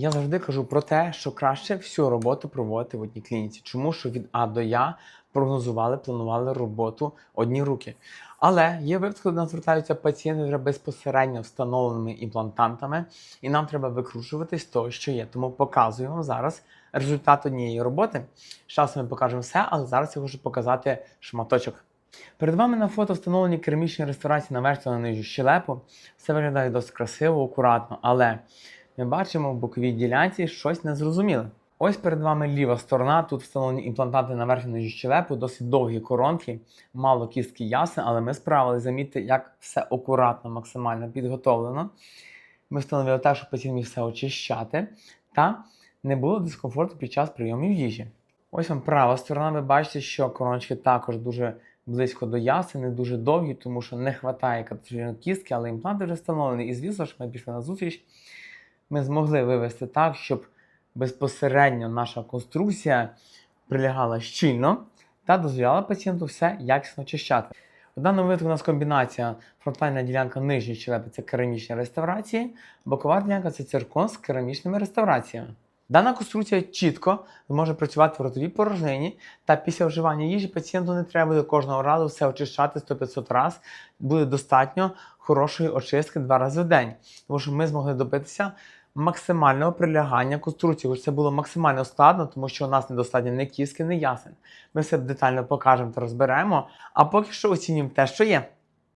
Я завжди кажу про те, що краще всю роботу проводити в одній клініці. Чому що від А до Я прогнозували, планували роботу одні руки. Але є випадки, коли нас звертаються пацієнти вже безпосередньо встановленими імплантантами, і нам треба викручувати з того, що є. Тому показую вам зараз результат однієї роботи. З часом ми покажемо все, але зараз я хочу показати шматочок. Перед вами на фото встановлені керамічні реставрації на верхню та нижню щелепу. Все виглядає досить красиво, акуратно, але ми бачимо в боковій ділянці щось незрозуміле. Ось перед вами ліва сторона. Тут встановлені імплантати на верхню щелепу, досить довгі коронки, мало кістки ясен, але ми справили. Замітьте, як все акуратно, максимально підготовлено. Ми встановили так, щоб пацієнт міг все очищати, та не було дискомфорту під час прийомів їжі. Ось вам права сторона. Ви бачите, що короночки також дуже близько до ясен, не дуже довгі, тому що не вистачає кістки, але імпланти вже встановлені. І звісно ж, ми пішли на зустріч. Ми змогли вивести так, щоб безпосередньо наша конструкція прилягала щільно та дозволяла пацієнту все якісно очищати. В даному випадку у нас комбінація фронтальна ділянка нижньої щелепи це керамічні реставрації, бокова ділянка це циркон з керамічними реставраціями. Дана конструкція чітко зможе працювати в ротовій порожнині, та після вживання їжі пацієнту не треба буде кожного разу все очищати 100-500 разів. Буде достатньо хорошої очистки два рази в день, тому що ми змогли добитися максимального прилягання конструкції. Це було максимально складно, тому що у нас недостатньо ні кістки, ні ясен. Ми все детально покажемо та розберемо. А поки що оцінюємо те, що є.